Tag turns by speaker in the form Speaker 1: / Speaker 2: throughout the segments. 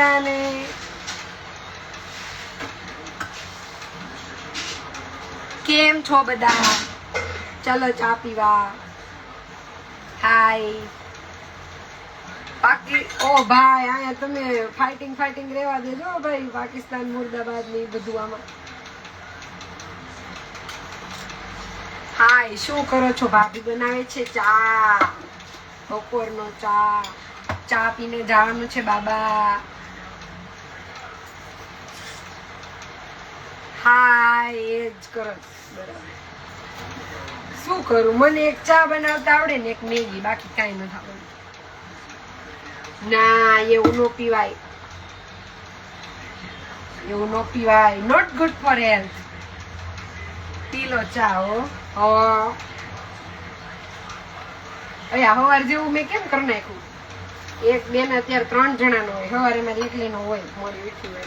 Speaker 1: બધાને કેમ છો બધા? ચલો ચા પીવા. હાય બાકી ઓ ભાઈ, અહીંયા તમે ફાઇટિંગ ફાઇટિંગ રેવા દેજો ભાઈ. પાકિસ્તાન, મુર્દાબાદ ને બધું આમાં. હાય શું કરો છો? ભાભી બનાવે છે ચા. બપોરનો ચા. ચા પીને જવાનું છે બાબા. શું કરું? મને એક ચા બનાવતા આવડે ને એક મેગી, બાકી કાંઈ નથી આવડતું ના, એવું નો પીવાય. એવું નો પીવાય. નોટ ગુડ ફોર હેલ્થ પીલો ચા, હો. અયા હવાર જેવું મેં કેમ કરી નાખ્યું? એક બે ને અત્યારે ત્રણ જણાનો હોય. હવારે મારી એકલીનો હોય, મોડી વીઠી હોય.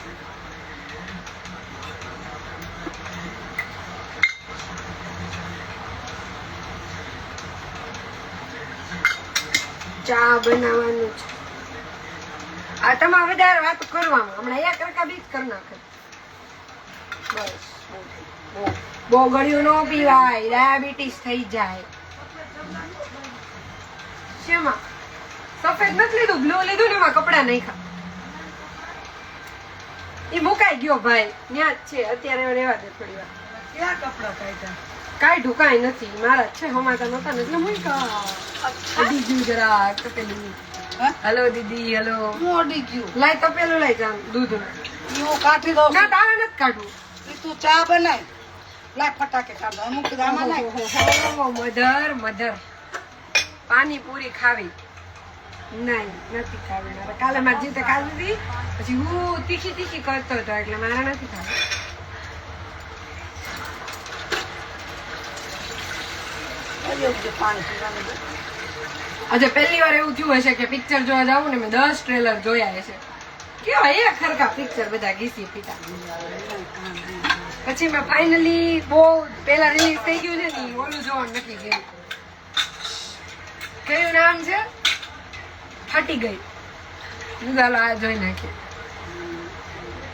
Speaker 1: ચા બનાવવાનું છે. આ તમારે વધારે વાત કરવામાં હમણાં એક કરતા બીજ કરી નાખે. બસ, બહુ- ગળ્યું ન પીવાય. ડાયાબિટીસ થઈ જાય. શેમાં? સફેદ નથી લીધું? બ્લુ લીધું ને એમાં કપડા ખા એ મુકાઈ ગયો ભાઈ. ત્યાં જ છે. અત્યારે હવે રહેવા દે થોડી વાર.
Speaker 2: ક્યાં કપડા કાઢ્યા?
Speaker 1: કાંઈ ઢુકાય નથી. મારા છે હમાતા નતા એટલે હું કા દીદી જરા તપેલું? હલો દીદી હલો
Speaker 2: હું અડી ગયું.
Speaker 1: લાય તપેલું લઈ જા દૂધ
Speaker 2: હું કાઢી દઉં
Speaker 1: ના તારે નથી કાઢવું.
Speaker 2: એ તું ચા બનાય. લાય ફટાકે કાઢ દો અમુક દામાં નાખ.
Speaker 1: ઓહો, મધર મધર. પાણીપુરી ખાવી. નહીં નથી ખાવી. કાલે મારી જીતે ખાધી હતી પછી હું તીખી તીખી કરતો હતો એટલે મારે નથી ખાવી
Speaker 2: કરી આવજો પાણી પીવાનું દે.
Speaker 1: આજે પહેલી વાર એવું થયું હશે કે પિક્ચર જોવા જાવ ને મેં દસ ટ્રેલર જોયા હશે. કેવા એ ખરખા પિક્ચર બધા ઘીસી પીતા પછી મેં ફાઇનલી બહુ પેલા રિલીઝ થઈ ગયું છે ને ઓલું જોવાનું નક્કી કર્યું. કયું નામ છે? ફાટી ગઈ. ચાલો આ જોઈ નાખીએ.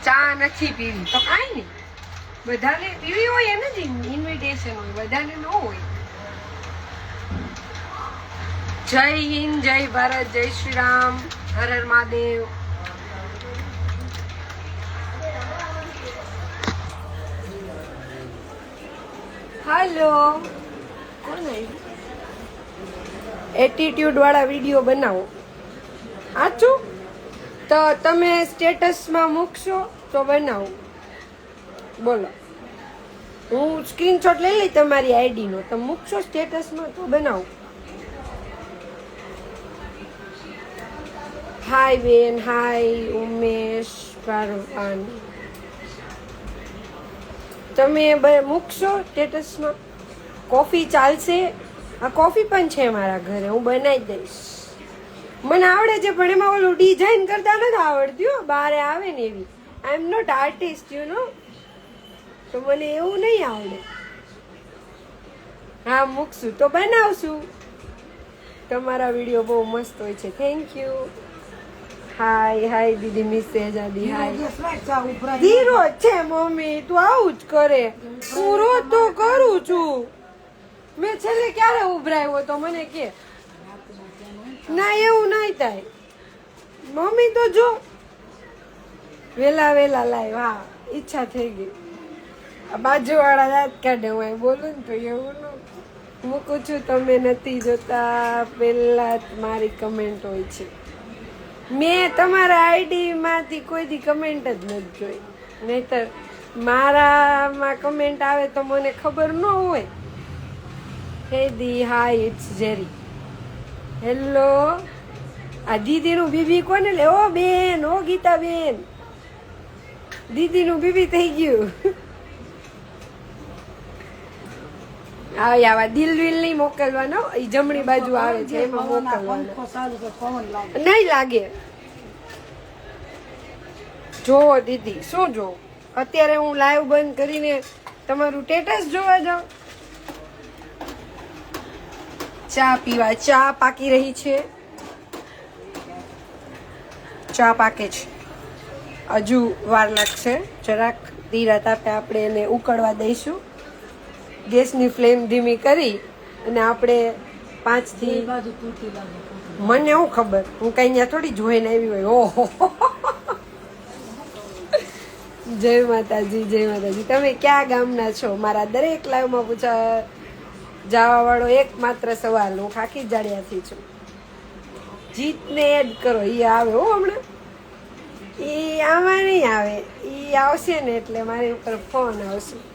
Speaker 1: ચા નથી પીવી. તો કાંઈ નહીં. બધાને, પીવી હોય એને જ ઇન્વિટેશન હોય, બધાને ન હોય. જય હિન્દ, જય ભારત, જય શ્રી રામ હર હર મહાદેવ. હાલો. કોણ એટીટ્યુડ વાળા વીડિયો બનાવો. આચું તો તમે સ્ટેટસમાં મૂકશો તો બનાવો. બોલો. હું સ્ક્રીનશોટ લઈ લઈ તમારી આઈડીનો તમે મૂકશો સ્ટેટસમાં તો બનાવો. હાય બેન હાય ઉમેશ પારવાન તમે મૂકશો સ્ટેટસમાં? કોફી ચાલશે? આ કોફી પણ છે મારા ઘરે. હું બનાવી દઈશ. મને આવડે છે, પણ એમાં ઓલું ડિઝાઇન કરતા નથી આવડતી બારે આવે ને એવી. I am not artist you know તો મને એવું નહીં આવડે. હા, મૂકશું. તો બનાવશું. તમારા વીડિયો બહુ મસ્ત હોય છે. Thank you hi hi Didi Mrs આદી હાય
Speaker 2: ધીરો
Speaker 1: છે મમ્મી. તું આવું જ કરે. હું રોજ તો કરું છું. મેં છેલ્લે ક્યારે ઉભરાયો તો મને કે. ના એવું નહીં થાય. મમ્મી તો જો. વેલા વેલા લાય વાહ ઈચ્છા થઈ ગઈ. બાજુવાળા દાંત કાઢે હું બોલું ને તો એવું ન મૂકું છું તમે નથી જોતા. પેલા જ મારી કમેન્ટ હોય છે. મેં તમારા આઈડી માંથી કોઈ દી કમેન્ટ જ નથી જોઈ. નહીતર મારામાં કમેન્ટ આવે તો મને ખબર ન હોય. હે દી હાય ઇટ્સ જેરી હેલો આ દીદીનું બીબી કોને લે? ઓ બેન, ઓ ગીતા બેન દીદીનું બીબી થઈ ગયું. આવે આવા દિલ વિલ નહીં મોકલવાનો એ જમણી બાજુ આવે છે એમાં મોકલવાનો. નહીં લાગે. જોવો દીદી શું જોવો? અત્યારે હું લાઈવ બંધ કરીને તમારું સ્ટેટસ જોવા જાઉં. ચા પીવા ચા પાકી રહી છે. ચા પાકે છે. હજુ વાર લાગશે. જરાક ધીરા તાપે આપણે એને ઉકળવા દઈશું. ગેસની ફ્લેમ ધીમી કરી અને આપણે પાંચથી મને શું ખબર હું કઈ ત્યાં થોડી જોઈને આવી હોય. ઓહો. જય માતાજી જય માતાજી. તમે ક્યાં ગામના છો? મારા દરેક લાઈવમાં પૂછા જવા વાળો એકમાત્ર સવાલ હું ખાખી જાડિયાથી છું. જીતને એડ કરો એ આવે હો હમણાં. એ આમાં નહીં આવે. એ આવશે ને એટલે મારી ઉપર ફોન આવશે.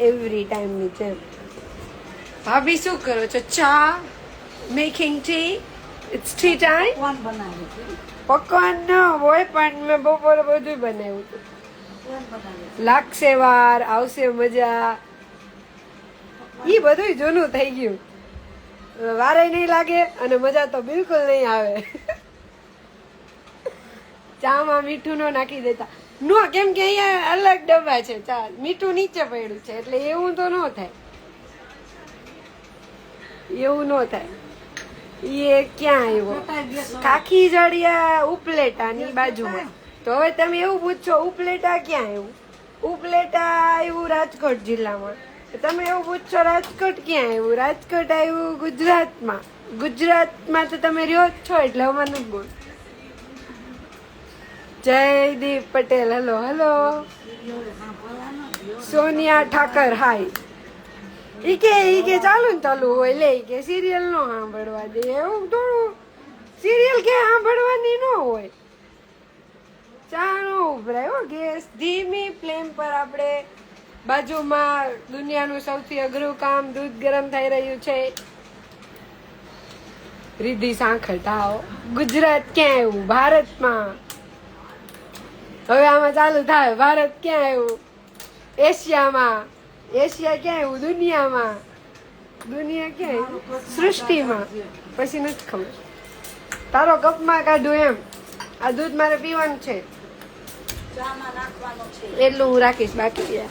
Speaker 1: એવરી ટાઈમની જેમ. ભાભી શું કરો છો? ચા? Making tea it's tea time
Speaker 2: પકવાન બનાવે
Speaker 1: પકવાન ન હોય પણ મેં બપોરે બધું બનાવ્યું હતું. લાગશે વાર આવશે મજા. એ બધું જૂનું થઈ ગયું. વારે નહીં લાગે અને મજા તો બિલકુલ નહીં આવે. ચામાં મીઠું નો નાખી દેતા. નો, કેમ કે અહીંયા અલગ ડબ્બા છે, ચાલ. મીઠું નીચે પડ્યું છે, એટલે એવું તો ન થાય. એવું ન થાય. એ ક્યાં આવ્યો? કાખી જડિયા ઉપલેટાની બાજુમાં. તો હવે તમે એવું પૂછો, ઉપલેટા ક્યાં આવ્યું? ઉપલેટા આવ્યું રાજકોટ જિલ્લામાં. તમે એવું પૂછશો રાજકોટ ક્યાં આવ્યું? રાજકોટ આવ્યું ગુજરાતમાં. ગુજરાતમાં તો તમે રહ્યો જ છો, એટલે અમારું બોલ. Jaydeep Patel hello hello Sonia Thakar hi ઈ કે ઈ કે ચાલુ ને ચાલુ હોય, લે, ઈ કે સિરિયલ નો સાંભળવા દે, એવું થોડું. સિરિયલ કે સાંભળવાની ન હોય. ચાલો ઉભરાય હો ગેસ. ધીમી ફ્લેમ પર આપણે બાજુમાં દુનિયાનું સૌથી અઘરું કામ દૂધ ગરમ થઈ રહ્યું છે. રીધી સાંખટાઓ ગુજરાત ક્યાં એવું ભારતમાં હવે આમાં ચાલુ થાય. ભારત ક્યાં આવ્યું? એશિયામાં. એશિયા ક્યાં આવ્યું? દુનિયામાં. દુનિયા ક્યાં આવ્યું સૃષ્ટિમાં. પછી નથી ખબર. તારો કપમાં કાઢું એમ. આ દૂધ મારે પીવાનું છે. એટલું હું રાખીશ બાકી યાર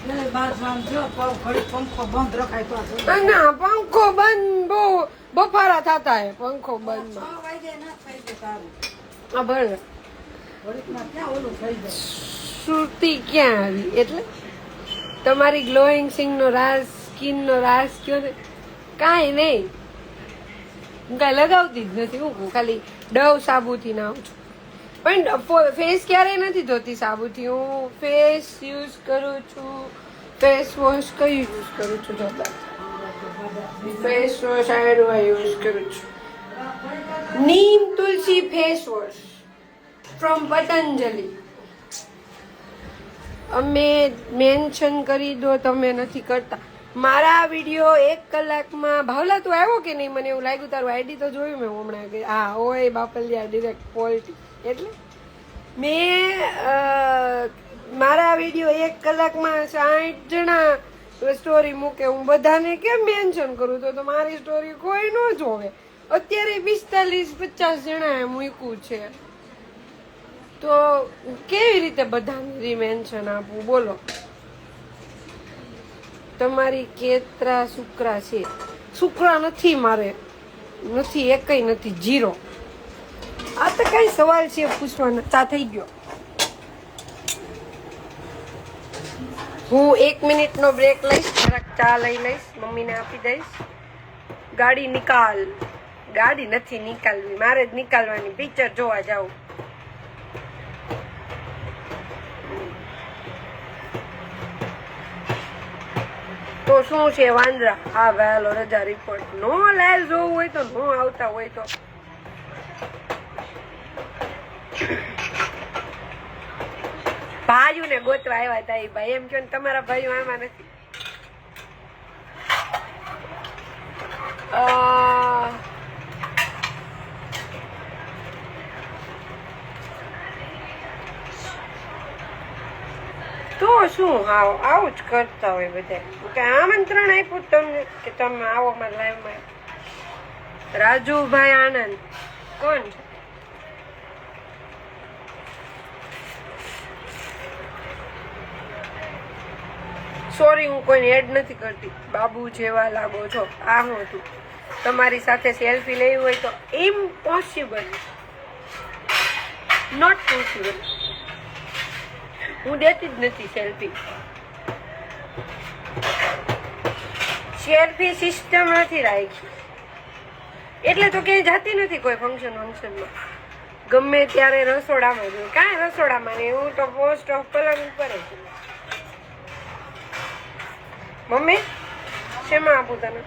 Speaker 2: એટલે બાજુ આમ જો પગ ઘડી પંખો બંધ રખાય તો આ જો.
Speaker 1: ના, પંખો બંધ બહુ બફારા થતા હે પંખો બંધ. આ ભલે. સુરતી ક્યાં આવી? એટલે તમારી ગ્લોઈંગ સિંગ નો રાસ સ્કીન નો રાસ કયો ને કાંઈ નહીં. હું કાંઈ લગાવતી જ નથી હું ખાલી ડવ સાબુથી નાવું છું. પણ ફેસ ક્યારેય નથી ધોતી સાબુથી. હું ફેસ યુઝ કરું છું. ફેસ વોશ કયું યુઝ કરું છું દાદા ફેસ વોશ આયુર્વેદ યુઝ કરું છું. Neem tulsi face wash from Patanjali અમે મેન્શન કરી દો, તમે નથી કરતા. મારા વીડિયો એક કલાકમાં ભાવલા તું આવ્યો કે નહીં, મને એવું લાગ્યું, તારું આઈડી તો જોયું મેં હમણાં કે, હા, ઓય બાપલિયા ડિરેક્ટ ક્વોલિટી એટલે મેં મારા વીડિયો એક કલાકમાં સાઠ જણા સ્ટોરી મૂકે. હું બધાને કેમ મેન્શન કરું? તો મારી સ્ટોરી કોઈ ન જોવે. અત્યારે પિસ્તાલીસ, પચાસ જણાએ મૂક્યું છે. તો કેવી રીતે બધાને રિમેન્શન આપવું? બોલો. તમારી કેતરા શુક્રા છે. શુક્રા નથી મારે. નથી એકય નથી. જીરો. આ તો કઈ સવાલ છે પૂછવાના. ચા થઈ ગયો. હું એક મિનિટનો બ્રેક લઈશ, જરાક ચા લઈ લઈશ, મમ્મીને આપી દઈશ. ગાડી નિકાલ. ગાડી નથી નીકાળવી મારે જ નિકાલવાની. પિક્ચર જોવા જાઉં. તો શું છે વાંદરા? આ વહેલો રજા રિપોર્ટ નો લાઈવ જોવું હોય તો નો આવતા હોય તો. ભાઈઓ ને ગોતવા આવ્યા હતા એ ભાઈ. એમ કહો ને તમારા ભાઈઓ આમાં નથી. તો શું આવ, આવું જ કરતા હોય બધા. કે આમંત્રણ આપ્યું તમને કે તમે આવો મારા લાઈવમાં રાજુભાઈ આનંદ. કોણ? સોરી, હું કોઈને એડ નથી કરતી. બાબુ જેવા લાગો છો. આ હું હતું. તમારી સાથે સેલ્ફી લેવી હોય તો ઇમ્પોસિબલ નોટ પોસિબલ હું દેતી જ નથી સેલ્ફી સેલ્ફી સિસ્ટમ નથી રાખી. એટલે તો ક્યાંય જતી નથી કોઈ ફંક્શન ફંક્શનમાં ગમે ત્યારે રસોડામાં જોઉં. કાંઈ રસોડામાં નહીં, હું તો પોસ્ટ ઓફ કલર ઉપર જ. મમ્મી, શેમાં આપું તને.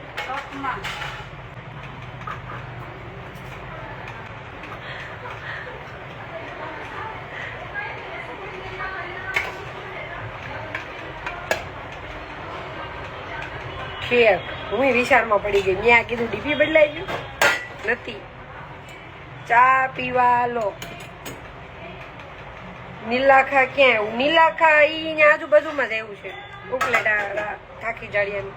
Speaker 1: હું વિચારમાં પડી ગઈ. મેં કીધું ડીપી બદલાઈ ગયું? નથી. ચા પીવા લો. નીલાખા ક્યાં? એવું નીલાખા ઈ આજુબાજુમાં જ એવું છે. ઉપલેટા ટાંકી તો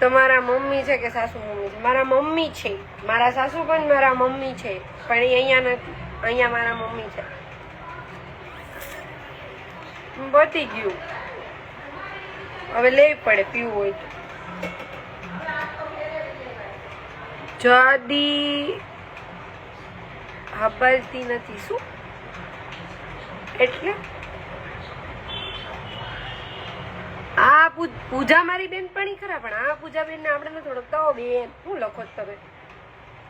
Speaker 1: તમારા મમ્મી છે કે સાસુ મમ્મી છે? મારા મમ્મી છે. મારા સાસુ પણ મારા મમ્મી છે. પણ એ અહીંયા નથી અહીંયા મારા મમ્મી છે. બતી ગયું. હવે લેવી પડે, પીવું હોય તો. જાદી હબલતી નથી. શું? એટલે આ પૂ- પૂજા મારી બેન પણ ખરા, પણ આ પૂજા બેન ને આપણે ઓળખતા. હો બેન, શું લખો તમે?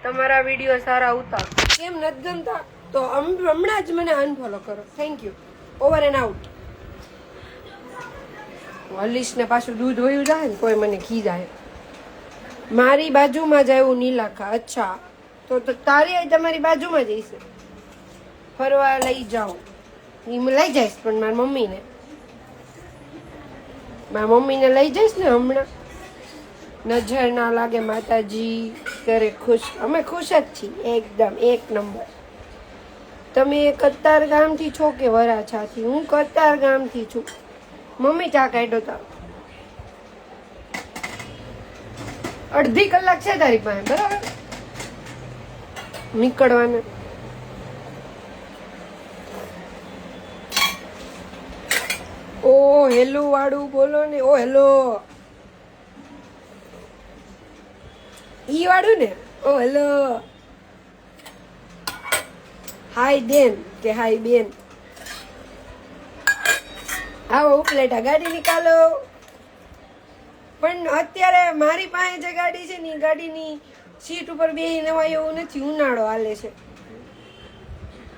Speaker 1: તમારા વીડિયો સારા ઉતાર. કેમ નથી ગમતા? તો હમણાં જ મને અનફોલો કરો. Thank you over and out હલીશ ને પાછું દૂધ હોયું જાય ને કોઈ મને ખી જાય. મારી બાજુમાં જ આવ્યું નીલાખા. અચ્છા. તો તો, તારી તમારી બાજુમાં જઈશ ફરવા લઈ જાઉં. એ લઈ જઈશ પણ મારી મમ્મીને. મારા મમ્મીને લઈ જઈશ ને હમણાં. નજર ના લાગે માતાજી કરે ખુશ. અમે ખુશ જ છીએ, એકદમ, એક નંબર. તમે કતાર ગામથી છો કે વરાછાથી? હું કતાર ગામથી છું. મમ્મી ચા કાઢો તા. અડધી કલાક છે તારી પાસે, બરાબર? નીકળવાના. ઓ હેલો વાળું, બોલો ને. ઓ હેલો. ઈ વાળું ને? ઓ હેલો. હાય, બેન, કે હાય, બેન. આવો, ઉપલેટા ગાડી નીકાલો. પણ અત્યારે મારી પાસે જે ગાડી છે ને એ ગાડીની સીટ ઉપર બે નવાય એવું નથી, ઉનાળો હાલે છે.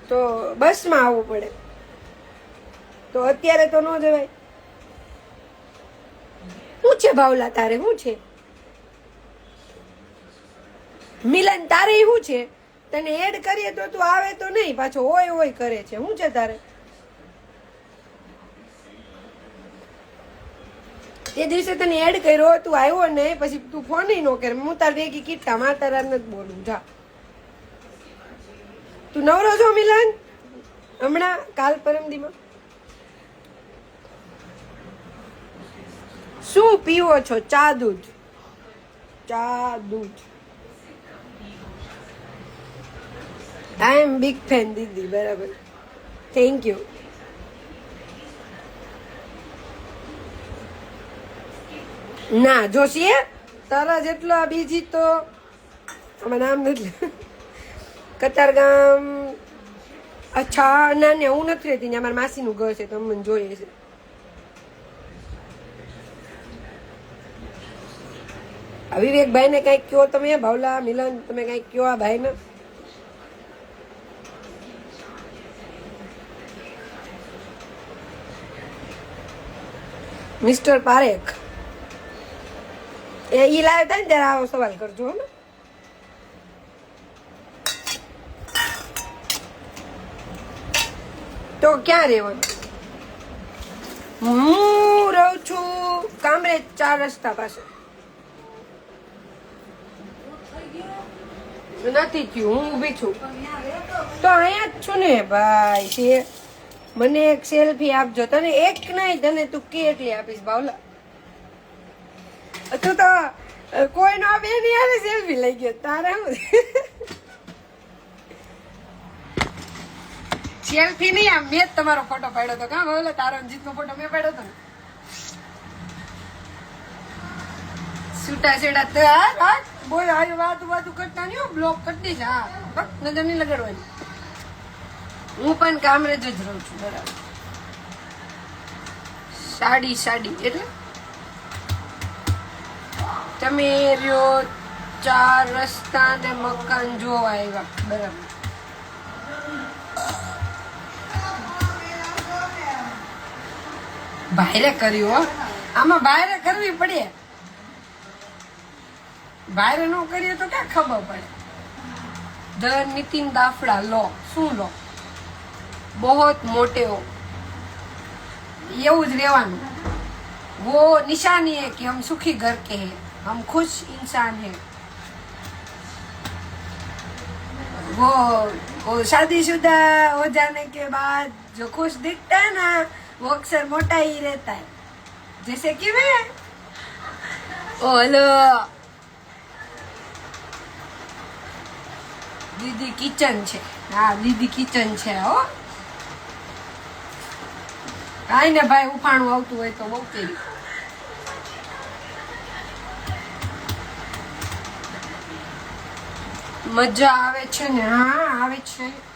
Speaker 1: તો બસમાં આવવું પડે. તો અત્યારે તો ન જવાય. શું છે ભાવલા તારે? શું છે? મિલન તારે શું છે? તને એડ કરીએ તો તું આવે તો નહીં, પાછો હોય હોય કરે છે. શું છે તારે? એ દિવસે તને એડ કર્યો, તું આવ્યો ને, પછી તું ફોન ન કરે. હું તાર ભેગી કીટા માર તારા નથી બોલું. જા. તું નવરો છો, મિલન? હમણાં કાલ પરમદીમાં? શું પીવો છો? ચા, દૂધ. ચા, દૂધ. આઈ એમ બિગ ફેન દીદી, બરાબર. થેન્ક યુ ના જોશીએ તારા જેટલો બીજી તો આમાં નામ નથી કતારગામ અચ્છા, ના, ને, હું નથી રહેતી ને, અમારા માસીનું ઘર છે, તો મને જોઈએ છે. આ વિવેકભાઈ ને કંઈક કયો તમે ભાવલા મિલન, તમે કંઈક કયો આ ભાઈ ને મિસ્ટર પારેખ, એ ઈ લાવ્યો હતા ને ત્યારે આવો સવાલ કરજો ને. તો ક્યાં રહેવાનું? હું રહું છું કામરેજ ચાર રસ્તા પાસે. સેલ્ફી આપજો આમ, મેં તમારો ફોટો પાડ્યો હતો. કા, બાવલા, તારો જીતનો ફોટો મેં પાડ્યો હતો ને? છૂટા છેડા તો હાથ બોલ આજે વાત વાત કરતા નહીં બ્લોક કરતી જ હા નજર નહીં લગાડવાની. હું પણ કામરેજ જ રહું છું, બરાબર. સાડી સાડી, એટલે? તમે રહ્યો ચાર રસ્તા ને મકાન જોવા આવ્યા, બરાબર. ભાઈરે કર્યું આમાં ભાઈરે કરવી પડે. ભાઈરે ન કરીએ તો ક્યાં ખબર પડે ધ નીતિન દાફડા લો શું લો બહોત મોટે હો એવું જ રહેવાનું वो निशानी है कि हम सुखी घर के हैं हम खुश इंसान हैं वो वो शादीशुदा हो जाने के बाद जो खुश दिखता है ना वो अक्सर मोटा ही रहता है जैसे कि मैं ओ દીદી કિચન છે. હા, દીદી કિચન છે, હો. કાંઈ ને ભાઈ, ઉફાણું આવતું હોય તો બહુ કેરી. મજા આવે છે ને, હા, આવે છે.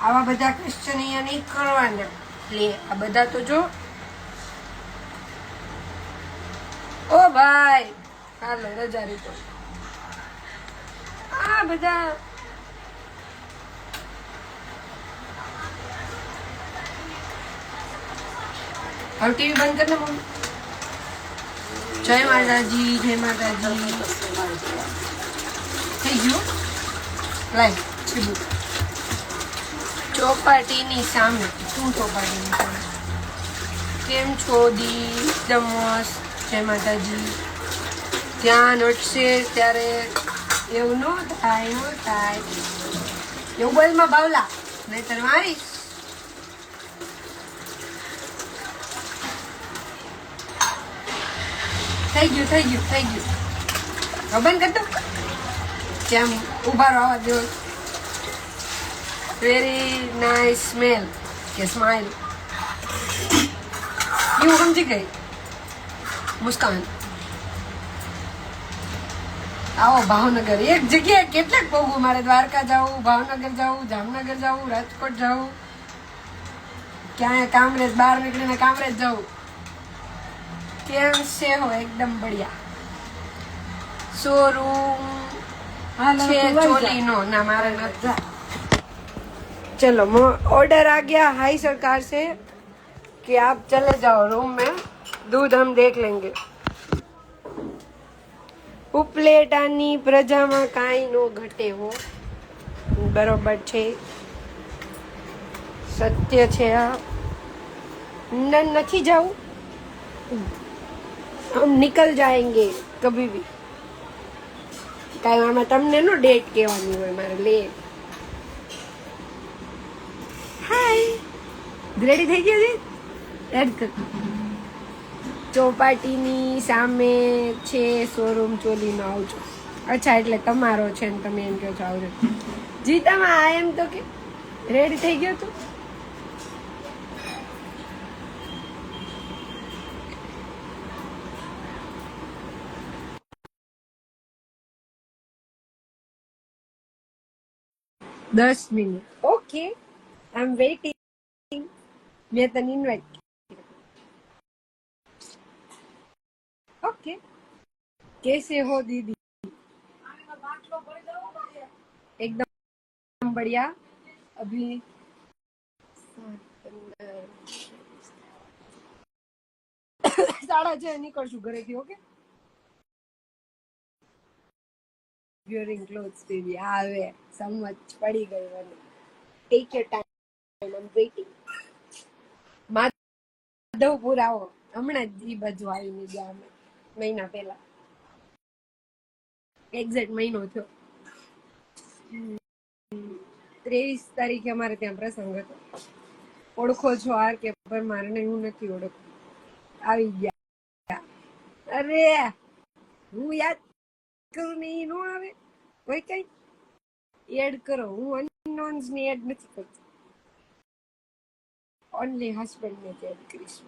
Speaker 1: આવા બધા ક્વેશ્ચન અહીંયા નહીં કરવાના. એટલે આ બધા તો જો. ઓ ભાઈ હાલો રજા રીતો. આ બધા હવે ટીવી બંધ કરી મમ્મી. જય માતાજી જય માતાજી. થઈ ગયું? લાઈ છીબુ ચોપાટીની સામે. શું ચોપાટીની સામે? કેમ છો દી? એકદમ મસ્ત. જય માતાજી. ધ્યાન હટશે ત્યારે. એવું ન થાય ન થાય. એવું બોલમાં બાવલા. નહીતર મારીશ થઈ ગયું થઈ ગયું થઈ ગયું. બંધ કરતો કેમ ઊભા રહો, જો. વેરી નાઇસ સ્મેલ કે સ્માઇલ હું સમજી ગઈ? મુસ્કાન. આવો ભાવનગર. એક જગ્યાએ કેટલાક પોગું મારે દ્વારકા જવું, ભાવનગર જવું, જામનગર જવું, રાજકોટ જવું. ક્યાંય કામરેજ, બહાર નીકળીને કામરેજ જવું. કેમ છે હો એકદમ બઢિયા શોરૂમ
Speaker 2: હાલો,
Speaker 1: છે
Speaker 2: તું વઈ જા.
Speaker 1: ચોલીનો ના મારે નથી चलो ऑर्डर आ गया हाई सरकार से कि आप चले जाओ रूम में दूध हम देख लेंगे ઉપલેટાની પ્રજામાં કાંઈ નો ઘટે હો બરોબર છે સત્ય છે આ ન નથી જાવું હમ નિકલ જાયંગે કભી ભી કાંઈ આમાં તમને નો ડેટ કહેવાની હોય મારે લે હાય રેડી થઈ ગયો હતી એડ કર ચોપાટીની સામે છે શોરૂમ ચોલીનો આવજો અચ્છા એટલે તમારો છે ને તમે એમ કહો છો આવજો જીતામાં આ એમ તો કે રેડી થઈ ગયો તું દસ minute okay I am waiting મેં તને ઇન્વાઇટ ओके कैसे हो दीदी एकदम बढ़िया अभी સાડા છ નીકળશું ઘરેથી ઓકે Wearing clothes baby આવે. so much. ગઈ મને. Take Take your time. I'm waiting. Madhavpur આવો. હમણાં જ ઈ બાજુ આવીને ગયા અમે, મહિના પહેલા. એક્ઝેક્ટ મહિનો થયો. ત્રેવીસ તારીખે અમારે ત્યાં પ્રસંગ હતો. ઓળખો છો આર કે પર મારે હું નથી ઓળખું આવી ગયા. અરે! હું યાદ ને નો આવે. કોઈ કઈ? એડ કરો. હું અનનોન્સ ને એડ નથી કરતી. ઓનલી હસબન્ડ ને એડ કરીશ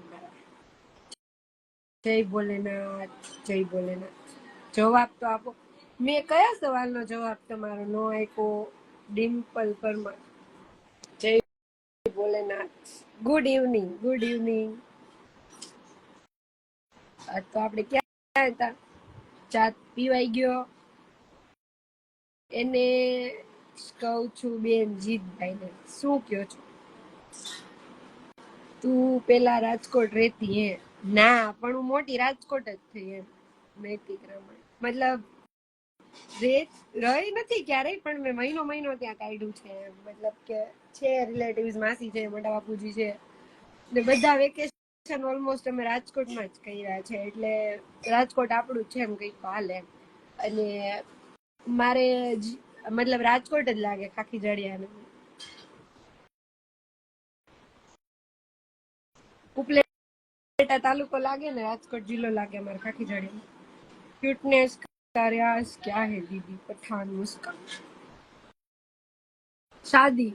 Speaker 1: જય ભોલેનાથ જય ભોલેનાથ. જવાબ તો આપો. મેં કયા સવાલનો જવાબ તમારો નો આપ્યો? ડિમ્પલ પરમાર. જય Bholenath. Good evening good evening તો આપણે ક્યાં હતા? ચા પીવાઈ ગયો. એને કહું છું બેન જીતભાઈને, શું કયો છો? તું પેલા રાજકોટ રહેતી હે? ના, પણ હું મોટી રાજકોટ જ થઈ એમ, નૈતિક રમણ. મતલબ રેત રહી નથી ક્યારેય, પણ મેં મહિનો મહિનો ત્યાં કાઢ્યું છે. મતલબ કે છે રિલેટિવ્સ માસી છે મોટા બાપુજી છે. ને બધા વેકેશન છે ને ઓલમોસ્ટ અમે રાજકોટમાં જ કર્યા છે, એટલે રાજકોટ આપણું છે એમ કંઈક હાલે. અને મારે મતલબ રાજકોટ જ લાગે ખાખી જડિયાને. ઉપલેટા તાલુકો લાગે ને, રાજકોટ જિલ્લો લાગે મારે ખાખી જડિયા ક્યુટનેસ કર્યા ક્યાં હે દીદી પઠાન મુસ્કાન. શાદી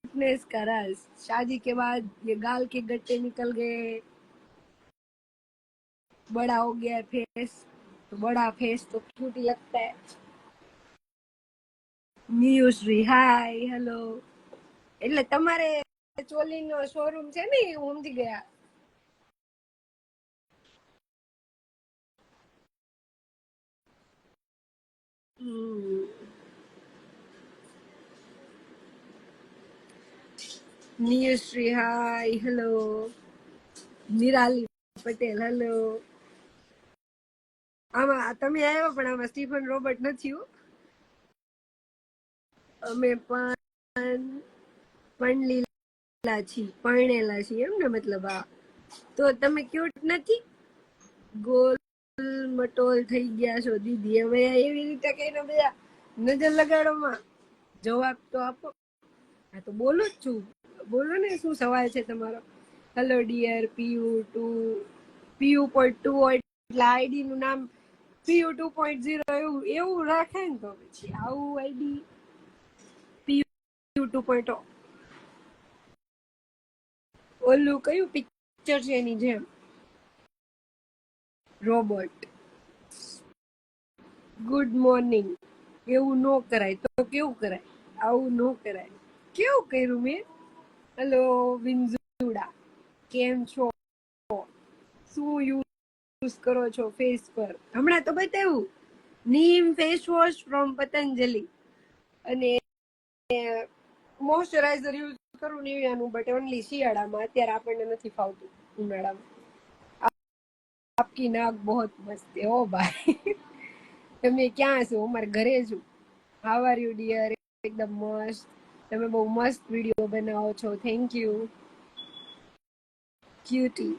Speaker 1: शादी क्यूटनेस का राज शादी के बाद ये गाल के गट्टे निकल गए बड़ा हो गया है फेस तो बड़ा फेस तो क्यूट ही लगता है ન્યુશ્રી હાય હેલો એટલે તમારે ચોલીનો શોરૂમ છે ને એ હું સમજી ગયા હમ. નિયશ્રી hi hello Nirali Patel hello આમાં તમે આવ્યા પણ આમાં સ્ટીફન રોબર્ટ નથી અમે પણ પરણેલા છીએ પરણેલા છીએ, એમ ને મતલબ આ. તો તમે ક્યુટ નથી? ગોલ મટોલ થઈ ગયા છો દીદી. હવે એવી રીતે કહીને બધા નજર લગાડોમાં. જવાબ તો આપો. આ તો બોલું જ છું. બોલો ને, શું સવાલ છે તમારો? Hello dear Piyu two Piyu point two એટલે આઈડી નું નામ પીયુ ટુ પોઈન્ટ ઝીરો એવું એવું રાખે ને તો પછી આવું આઈડી પીયુ ટુ પોઈન્ટ ઓલું કયું પિક્ચર છે એની જેમ? રોબોટ ગુડ મોર્નિંગ એવું નો કરાય, તો કેવું કરાય? આવું નો કરાય. કેવું કર્યું મેં? હેલો વિંઝુડા કેમ છો? શું યુઝ કરો છો ફેસ પર? હમણાં તો બતાવ્યું. Neem face wash from Patanjali. અને મોઇશ્ચરાઇઝર યુઝ કરું નિવિયાનું, બટ ઓનલી શિયાળામાં. અત્યારે આપણને નથી ફાવતું ઉનાળામાં. આપકી નાક બહોત મસ્ત હે ભાઈ. તમે ક્યાં છો? અમારે ઘરે છું. હાવ આર યુ ડિયર એકદમ મસ્ત. તમે બહુ મસ્ત વીડિયો બનાવો છો. Thank you cutie